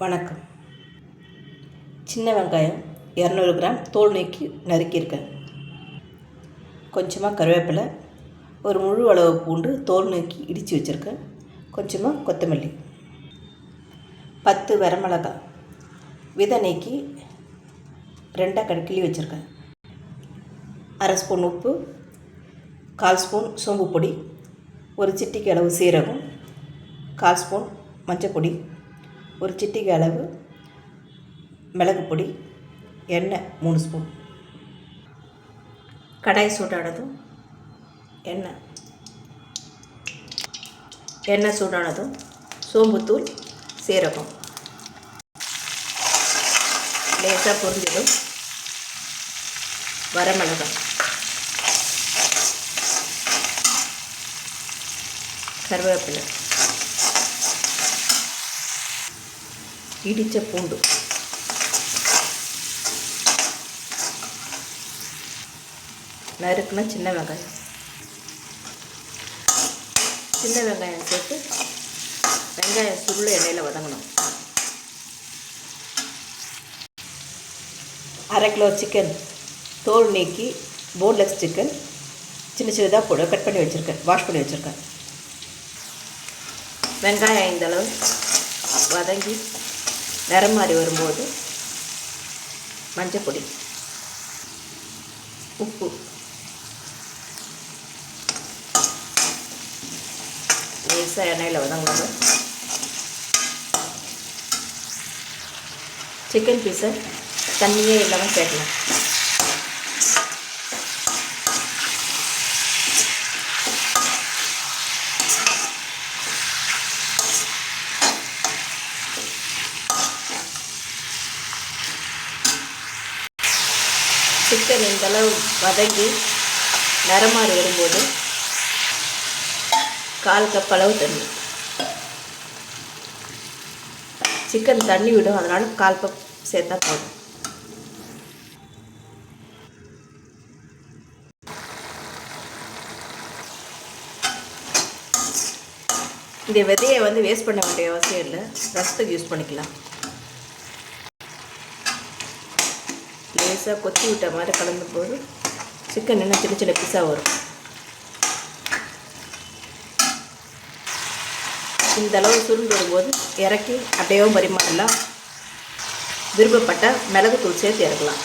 வணக்கம். சின்ன வெங்காயம் இரநூறு கிராம் தோல் நீக்கி நறுக்கியிருக்கேன். கொஞ்சமாக கருவேப்பிலை ஒரு முழு அளவு பூண்டு தோல் நீக்கி இடித்து வச்சுருக்கேன். கொஞ்சமாக கொத்தமல்லி பத்து வரமிளகாய் விதை நீக்கி ரெண்டாக கடுக்கிளி வச்சுருக்கேன். அரை ஸ்பூன் உப்பு கால் ஸ்பூன் சோம்பு பொடி ஒரு சிட்டிக்கு அளவு சீரகம் கால் ஸ்பூன் மஞ்சள் பொடி ஒரு சிட்டிகை அளவு மிளகு பொடி எண்ணெய் மூணு ஸ்பூன். கடாய் சூடானதும் எண்ணெய். எண்ணெய் சூடானதும் சோம்புத்தூள் சீரகம். லேசாக பொரிஞ்சதும் வரமிளகாய். கருவேப்பிலை. இடித்த பூண்டு. நறுக்குனா சின்ன வெங்காயம். சின்ன வெங்காயம் சேர்த்து வெங்காயம் சுருள எண்ணெயில் வதங்கணும். அரை கிலோ சிக்கன் தோல் நீக்கி போன்லெஸ் சிக்கன் சின்ன சின்னதாக போட கட் பண்ணி வச்சுருக்கேன் வாஷ் பண்ணி வச்சுருக்கேன். வெங்காயம் இந்த அளவு வதங்கி நிறம் மாறி வரும்போது மஞ்சப்பொடி உப்பு லேசாக எண்ணெயில் வதங்கணும் சிக்கன் பீஸை தண்ணியே இல்லாமல் சேர்க்கலாம். சிக்கன் இந்தளவு வதங்கி நிறமாறி வரும்போது கால் கப் அளவு தண்ணி. சிக்கன் தண்ணி விடும் அதனால் கால் கப் சேர்த்தா போதும். இந்த விதையை வந்து வேஸ்ட் பண்ண வேண்டிய அவசியம் இல்லை. ரசத்துக்கு யூஸ் பண்ணிக்கலாம். லேசாக கொத்தி விட்ட மாதிரி கலந்த போது சிக்கன் என்ன சின்ன சின்ன பீஸாக வரும். இந்த அளவு சுருண்டு வரும்போது இறக்கி அப்படியே பரிமாறலாம். விருப்பப்பட்ட மிளகுத்தூள் சேர்த்து இறக்கலாம்.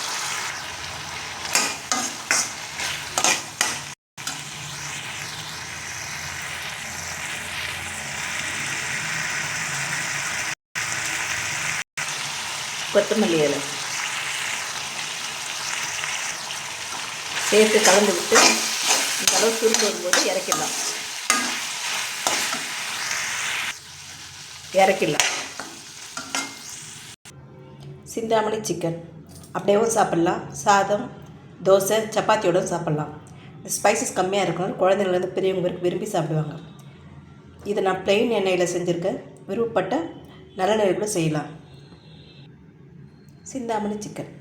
கொத்தமல்லி இலை. சேர்த்து கலந்து விட்டு இந்த அளவு சுருட்டு வரும்போது இறக்கிடலாம். இறக்கிடலாம். சிந்தாமணி சிக்கன் அப்படியேவும் சாப்பிட்லாம். சாதம் தோசை சப்பாத்தியோட சாப்பிட்லாம். ஸ்பைசஸ் கம்மியாக இருக்கணும். குழந்தைங்கலேருந்து பெரியவங்க வரைக்கும் விரும்பி சாப்பிடுவாங்க. இதை நான் ப்ளெயின் எண்ணெயில் செஞ்சுருக்கேன். விருப்பப்பட்ட நல்லெண்ணெய் கூட செய்யலாம். சிந்தாமணி சிக்கன்